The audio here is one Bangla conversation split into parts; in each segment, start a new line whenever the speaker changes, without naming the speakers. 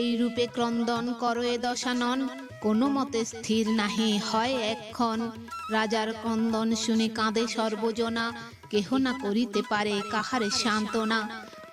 এই রূপে ক্রন্দন করয়ে দশানন। কোনো মতে স্থির নাহি, হয় এক্ষণ রাজার ক্রন্দন শুনে কাঁদে সর্বজনা। কেহ না করিতে পারে, কাহারে সান্ত্বনা।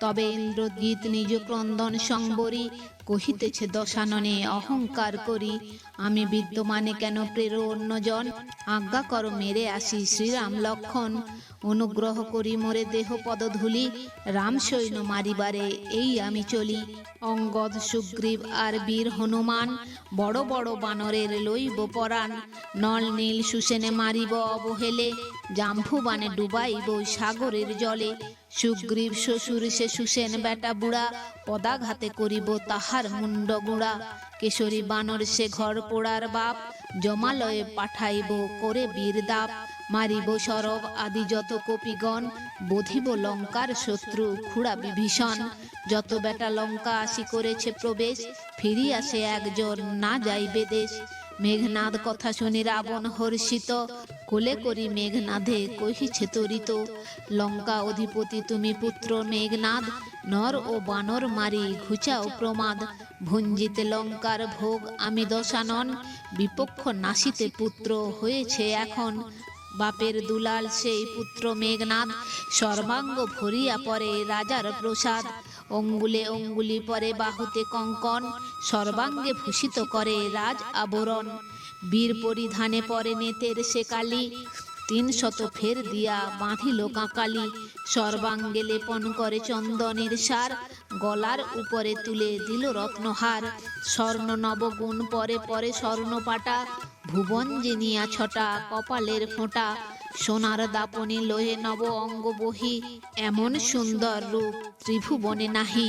তবে ইন্দ্রজিৎ নিজ ক্রন্দন সংবরী কহিতেছে, দশাননে অহংকার করি। আমি বিদ্যমানে কেন প্রের অন্যজন? আজ্ঞা কর মেরে আসি শ্রীরাম লক্ষণ। অনুগ্রহ করি মোরে দেহ পদধূলি। রাম সৈন্য মারিবারে এই আমি চলি। অঙ্গদ, সুগ্রীব আর বীর হনুমান, বড় বড় বানরের লইব পরাণ। নল নীল সুসেনে মারিব অবহেলে। জাম্ভু বানে ডুবাইব সাগরের জলে। সুগ্রীব শ্বশুর সে সুসেন বেটা বুড়া পদাঘাতে করিব তাহার মুন্ড গুড়া। কেশরী বানর সে ঘর পোড়ার বাপ, জমালয়ে পাঠাইব করে বীর দাপ। মারিব সরব আদি যত কপিগণ, বধিব লঙ্কার শত্রু খুড়া বিভীষণ। যত বেটা লঙ্কা আসি করেছে প্রবেশ ফিরিয়া সে একজন, না যাইবে দেশ। মেঘনাদ কথা শুনি রাবণ হর্ষিত। কোলে করি মেঘনাদে কহিছে তরিত, লঙ্কা অধিপতি, তুমি পুত্র মেঘনাদ, নর ও বানর মারি ঘুচাও প্রমাদ। ভুঞ্জিতে লঙ্কার ভোগ আমি দশানন, বিপক্ষ নাসিতে পুত্র হয়েছে এখন। বাপের দুলাল সেই পুত্র মেঘনাদ, সর্বাঙ্গ ভরিয়া পরে রাজার প্রসাদ। অঙ্গুলে অঙ্গুলি পরে বাহুতে কঙ্কন, সর্বাঙ্গে ভূষিত করে রাজ আবরণ। বীর পরিধানে পরে নেতের সে কালি, তিন শত ফের দিয়া বাঁধিল কাকালি। সর্বাঙ্গে লেপন করে চন্দনের সার, গলার উপরে তুলে দিল রত্নহার। স্বর্ণ নবগুণ পরে পরে স্বর্ণ পাটা ভুবন জিনিয়া ছটা, কপালের ফোঁটা। সোনার দাপনে লয়ে নব অঙ্গ বহি এমন সুন্দর রূপ ত্রিভুবনে নাহি।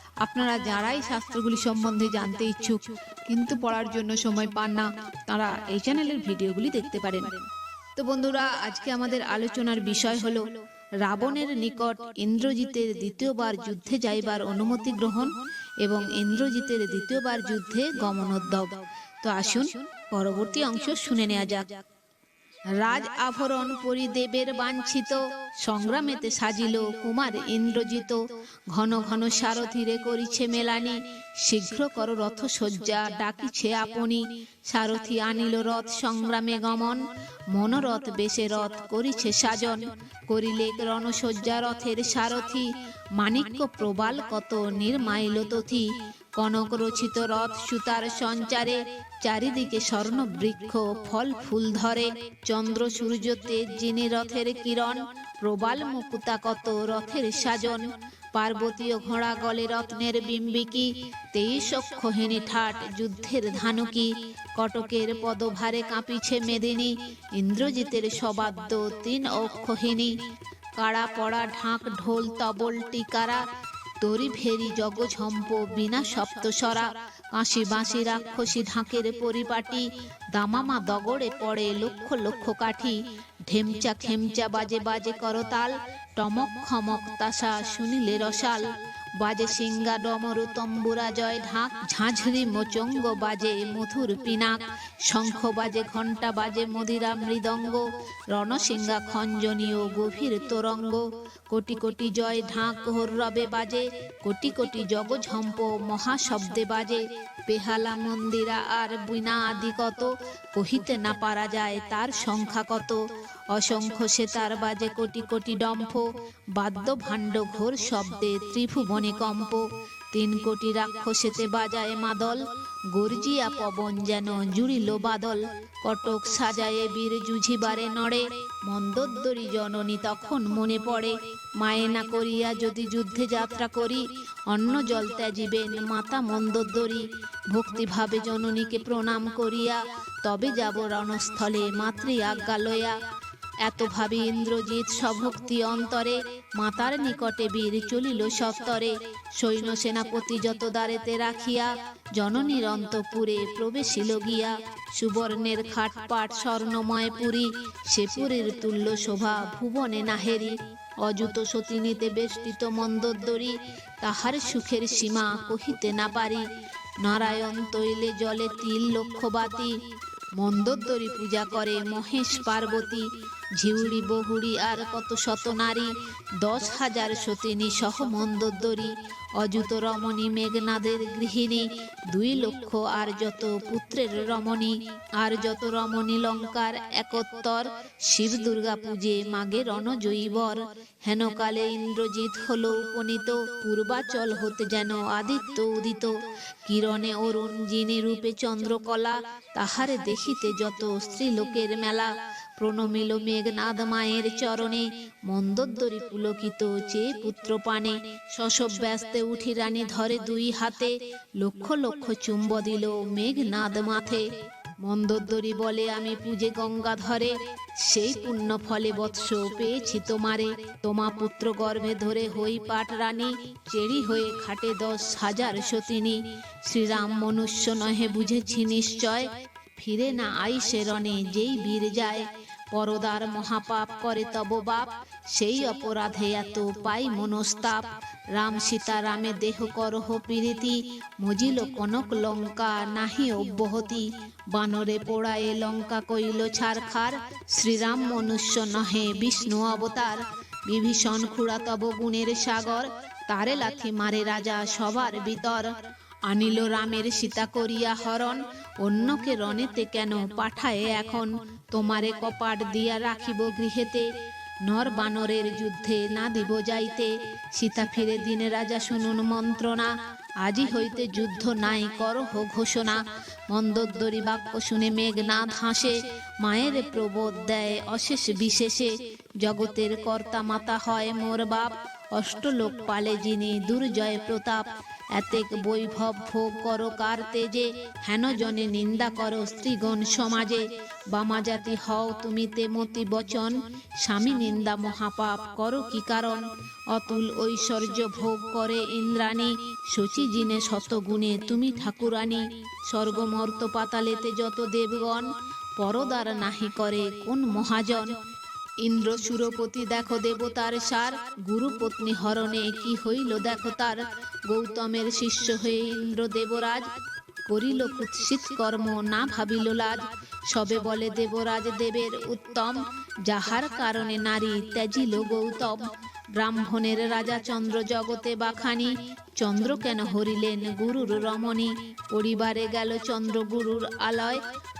আপনারা যারাই শাস্ত্রগুলি সম্বন্ধে জানতে ইচ্ছুক, কিন্তু পড়ার জন্য সময় পান না, তারা এই চ্যানেলের ভিডিওগুলি দেখতে পারেন। তো বন্ধুরা, আজকে আমাদের আলোচনার বিষয় হলো, রাবণের নিকট ইন্দ্রজিতের দ্বিতীয়বার যুদ্ধে যাইবার অনুমতি গ্রহণ এবং ইন্দ্রজিতের দ্বিতীয়বার যুদ্ধে গমনোদ্যোগ তো আসুন, পরবর্তী অংশ শুনে নেওয়া যাক। রাজ আভরণ পরিদেবের বাঞ্ছিত, সংগ্রামেতে সাজিল কুমার ইন্দ্রজিত। ঘন ঘন সারথিরে করিছে মেলানি, শীঘ্র কর রথ শয্যা ডাকিছে আপনি। সারথি আনিল রথ সংগ্রামে গমন, মনোরথ বেশে রথ করিছে সাজন। করিলে রণশয্যা রথের সারথি, মাণিক্য প্রবাল কত নির্মাইল তথি। কনক রচিত রথ সুতার সঞ্চারে চারিদিকে স্বর্ণ বৃক্ষ ফল ফুল ধরে। চন্দ্র সূর্য তেজ যিনি রথের কিরণ, প্রবাল মুকুতা কত রথের সাজন। পার্বতীয় ঘোড়া গলে রত্নের বিম্বিকি, তেইশ অক্ষহিনী ঠাট যুদ্ধের ধানুকি। কটকের পদভারে কাঁপিছে মেদিনী, ইন্দ্রজিতের সবাদ্য তিন অক্ষহিনী কাড়া পড়া ঢাক ঢোল তবল টিকারা তরি ভেরি জগঝম্প, বিনা সপ্তস্বরা কাশি বাঁশি রাক্ষসী ঢাকের পরিপাটি, দামামা দগড়ে পড়ে লক্ষ লক্ষ কাঠি, ঢেমচা খেমচা বাজে বাজে করতাল, টমক খমক তাসা শুনিলে রসাল। বাজে সিঙ্গা ডমরু তম্বুরা জয় ঢাক, ঝাঁঝরি মোচঙ্গ বাজে মধুর পিনাক। শঙ্খ বাজে ঘণ্টা বাজে মদিরা মৃদঙ্গ, রণসিংহা খঞ্জনীয় গভীর তরঙ্গ। কোটি কোটি জয় ঢাক রবে বাজে, কোটি কোটি জগঝম্প মহাশব্দে বাজে। বেহালা মন্দিরা আর বিনা আদি কত, কহিতে না পারা যায় তার সংখ্যা কত। অসংখ্য সে তার বাজে কোটি কোটি ডম্ফ বাদ্য ভাণ্ড ঘোর শব্দে ত্রিভুবনে কম্প তিন কোটি রাক্ষসেতে বাজায় মাদল, গর্জিয়া পবন যেন জুড়িল বাদল। কটক সাজায়ে বীর জুঝিবারে নড়ে, মন্দোদ্দরী জননী তখন মনে পড়ে। মায়েনা করিয়া যদি যুদ্ধে যাত্রা করি, অন্ন জল ত্যাজিবেন মাতা মন্দোদ্দরী। ভক্তিভাবে জননীকে প্রণাম করিয়া, তবে যাব রণস্থলে মাতৃ আজ্ঞা লয়া। এত ভাবি ইন্দ্রজিৎ সভক্তি অন্তরে মাতার নিকটে বীর চলিল সত্তরে সৈন্য সেনাপতি যত দ্বারেতে রাখিয়া জননীর অন্তপুরে প্রবেশিল গিয়া, সুবর্ণের খাটপাট স্বর্ণময় পুরী, সে পুরীর তুল্য শোভা ভুবনে নাহেরি অযুত সতিনীতে বেষ্টিত মন্দোদ্দরী, তাহার সুখের সীমা কহিতে না পারি। নারায়ণ তৈলে জলে তিল লক্ষ্যবাতি, মন্দোদ্দরী পূজা করে মহেশ পার্বতী ঝিউড়ি বহুড়ি আর কত শত নারী, দশ হাজার সতিনী সহ মন্দোদ্দরী, অযুত রমণী মেঘনাদের গৃহিণী, দুই লক্ষ আর যত পুত্রের রমণী, আর যত রমণী লঙ্কার একত্তর, শিব দুর্গা পূজে মাগে রণজয়ীবর হেনকালে ইন্দ্রজিৎ হল উপনীত, পূর্বাচল হতে যেন আদিত্য উদিত। কিরণে অরুণ, যিনি রূপে চন্দ্রকলা, তাহারে দেখিতে যত স্ত্রীলোকের মেলা। প্রণমিল মেঘনাদ মায়ের চরণে, মন্দোদ্দরী পুলকিত চেয়ে পুত্র পানে শশব ব্যস্তে উঠি রানী ধরে দুই হাতে, লক্ষ লক্ষ চুম্ব দিল মেঘনাদ মাথে মন্দোদ্দরী বলে, আমি পূজে গঙ্গা ধরে সেই পুণ্য ফলে বৎস পেয়েছি তোমারে। তোমা পুত্র গর্ভে ধরে হই পাট রানী, চেরি হয়ে খাটে দশ হাজার সতিনী। শ্রীরাম মনুষ্য নহে বুঝেছি নিশ্চয়, ফিরে না আইসে রণে যেই বীর যায়। পরদার মহাপাপ করে তব বাপ। সেই অপরাধে এত পাই মনস্তাপ। রাম সীতা রামে দেহ করহ প্রীতি। মজিল কনক লঙ্কা নাহি অব্যহতি। বানরে পোড়ায়ে লঙ্কা কইল ছারখার। শ্রীরাম মনুষ্য নহে বিষ্ণু অবতার। বিভীষণ খুড়া তব গুণের সাগর। তারে লাথি মারে রাজা সবার ভিতর আনিল রামের সীতা করিয়া হরণ, অন্যকে রণেতে কেন পাঠায়ে এখন? তোমারে কপাট দিয়া রাখিব গৃহেতে, নর বানরের যুদ্ধে না দিব যাইতে। সীতা ফিরে দিনে রাজা শুনুন মন্ত্রণা, আজি হইতে যুদ্ধ নাই করহ ঘোষণা। মন্দোদ্দরী বাক্য শুনে মেঘনাথ হাসে, মায়ের প্রবোধ দেয় অশেষ বিশেষে। জগতের কর্তা মাতা হয় মোর বাপ, অষ্টলোক পালে যিনি দুর্জয় প্রতাপ। এতেক বৈভব ভোগ করো কার তেজে হেন জনে নিন্দা করো স্ত্রীগণ সমাজে। বামা জাতি হও তুমি তেমতি বচন। স্বামী নিন্দা মহাপাপ করো কি কারণ? অতুল ঐশ্বর্য ভোগ করে ইন্দ্রাণী। শচী জিনে শতগুণে তুমি ঠাকুরানী স্বর্গমর্ত পাতালেতে যত দেবগণ। পরদার নাহি করে কোন মহাজন। ইন্দ্র সুরপতি, দেখো দেবতার সার। গুরু পত্নী হরণে কি হইল, দেখো তার। গৌতমের শিষ্য হয়ে ইন্দ্র দেবরাজ করিল কুৎসিত কর্ম, না ভাবিল লাজ। সবে বলে দেবরাজ, দেবের উত্তম। যাহার কারণে নারী ত্যাজিল গৌতম। ব্রাহ্মণের রাজা চন্দ্র জগতে বাখানি। চন্দ্র কেন হরিলেন গুরুর রমণী? পরিবারে গেল চন্দ্র গুরুর আলয়।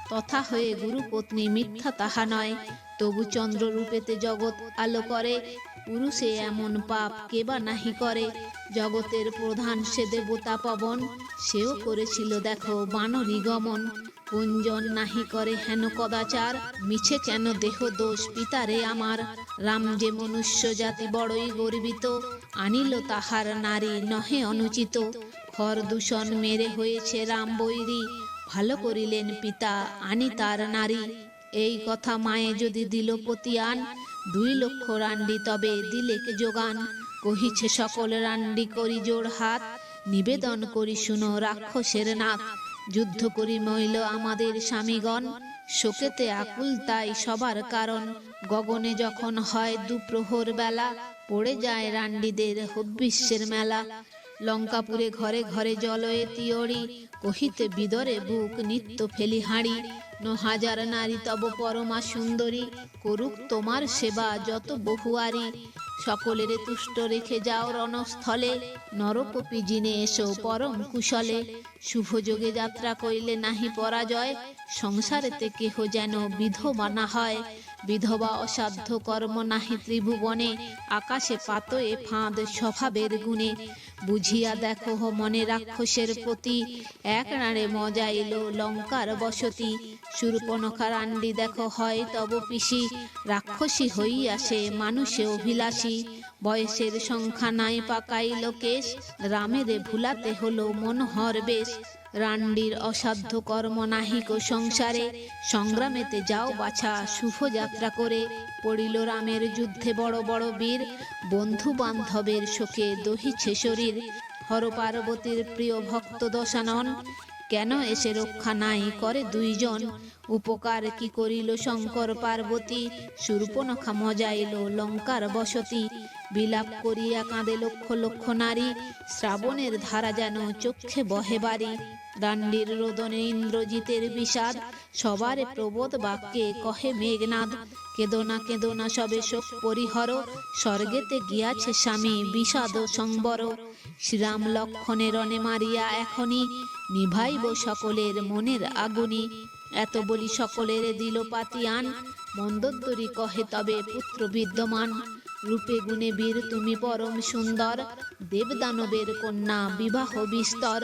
তথা হয়ে গুরুপত্নী মিথ্যা তাহা নয়। তবু চন্দ্র রূপেতে জগৎ আলো করে, পুরুষে এমন পাপ কে বা নাহি করে। জগতের প্রধান সে দেবতা পবন, সেও করেছিল দেখো বানরী গমন। কুঞ্জন নাহি করে হেন কদাচার, মিছে কেন দেহ দোষ পিতারে আমার? রাম যে মনুষ্য জাতি বড়ই গর্বিত, আনিল তাহার নারী নহে অনুচিত। খর দূষণ মেরে হয়েছে রাম বৈরী, ভালো করিলেন পিতা আনি তার নারী। এই কথা মায়ে যদি দিল পতিয়ান, দুই লক্ষ রান্ডি তবে দিলেকে যোগান। কহিছে, সকল রান্ডি করি জোড় হাত, নিবেদন করি শুনো রাক্ষসের নাক। যুদ্ধ করি মইল আমাদের স্বামীগণ, শোকেতে আকুল তাই সবার কারণ। গগনে যখন হয় দুপ্রহর বেলা, পড়ে যায় রান্ডিদের হব্বিশ্বের মেলা। লঙ্কাপুরে ঘরে ঘরে জলয়ে তিয়ড়ি, কহিতে বিদরে বুক নিত্য ফেলি হাঁড়ি। ন হাজার নারী তব পরমা সুন্দরী, করুক তোমার সেবা যত বহুয়ারি। সকলেরে তুষ্ট রেখে যাও রণস্থলে নরকপি জিনে এসো পরম কুশলে। শুভযোগে যাত্রা করিলে নাহি পরাজয়, সংসারেতে কেহ যেন বিধবা না হয়। বিধবা অসাধ্য কর্ম নাহি ত্রিভুবনে, আকাশে পাতয়ে ফাঁদ স্বভাবের গুণে। বুঝিয়া দেখো মনে রাক্ষসের প্রতি, এক নাড়ে মজা এলো লঙ্কার বসতি। সুরপনখার আন্ডি দেখো হয় তব পিসি, রাক্ষসী হইয়াছে মানুষে অভিলাষী। বয়সের সংখ্যা নাই পাকাইল কেশ, রামেরে ভুলাতে হলো মনোহর বেশ। রান্ডির অসাধ্য কর্ম নাহিক ও সংসারে, সংগ্রামেতে যাও বাছা শুভ যাত্রা করে। পড়িল রামের যুদ্ধে বড় বড় বীর বন্ধু বান্ধবের শোকে দহিছে শরীর। হর পার্বতীর প্রিয় ভক্ত দশানন, কেন এসে রক্ষা নাই করে দুইজন? উপকার কি করিল শঙ্কর পার্বতী? সুরূপনখা মজাইল লঙ্কার বসতি। বিলাপ করিয়া কাঁদে লক্ষ লক্ষ নারী। শ্রাবণের ধারা যেন চক্ষে বহে বাড়ি। দাণ্ডির রোদনে ইন্দ্রজিতের বিষাদ, সবার প্রবোধ বাক্যে কহে মেঘনাদ কেদনা কেদনা সবে শোক পরিহর, স্বর্গেতে গিয়াছে স্বামী বিষাদ সংবর শ্রীরাম লক্ষণের রণে মারিয়া এখনি, নিভাইব সকলের মনের আগুনি। এত বলি সকলের দিল পাতিয়ান, মন্দোত্তরী কহে তবে পুত্র বিদ্যমান। রূপে গুণে বীর তুমি পরম সুন্দর। দেবদানবের কন্যা বিবাহ বিস্তর।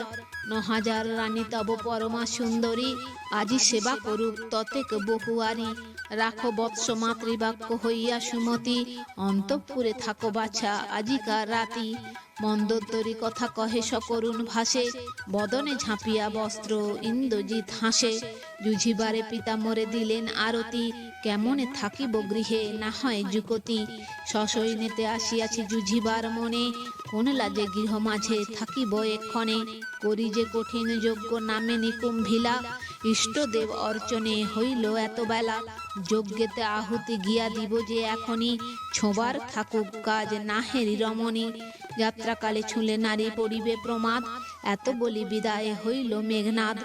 ন হাজার রানী তব পরমা সুন্দরী। আজি সেবা করুক ততেক বহুয়ারি। রাখো বৎস মাতৃবাক্য হইয়া সুমতি। অন্তঃপুরে থাকো বাছা আজিকার রাতি। মন্দোত্তরী কথা কহে সকরুণ ভাসে। বদনে ঝাঁপিয়া বস্ত্র, ইন্দ্রজিৎ হাসে। জুঝিবারে পিতা মরে দিলেন আরতি। কেমনে থাকিব গৃহে, না হয় যুকতি সসৈন্যতে আসিয়াছি জুঝিবার মনে। কোন লাজে গৃহ মাঝে থাকিব এক্ষণে। করি যে কঠিন যজ্ঞ নামে নিকুম্ভিলা। ইষ্টদেব অর্চনে হইল এত বেলা যজ্ঞেতে আহুতি গিয়া দিব যে এখনই। ছোবার থাকুক কাজ নাহেরি রমণী। যাত্রাকালে ছুলে নারী পড়িবে প্রমাদ। এত বলি বিদায় হইল মেঘনাদ।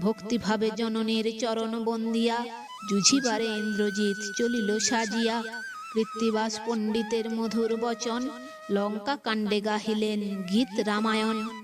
ভক্তিভাবে জননীর চরণ বন্দিয়া। জুঝিবারে ইন্দ্রজিৎ চলিল সাজিয়া। কৃত্তিবাস পণ্ডিতের মধুর বচন। লঙ্কা কাণ্ডে গাহিলেন গীত রামায়ণ।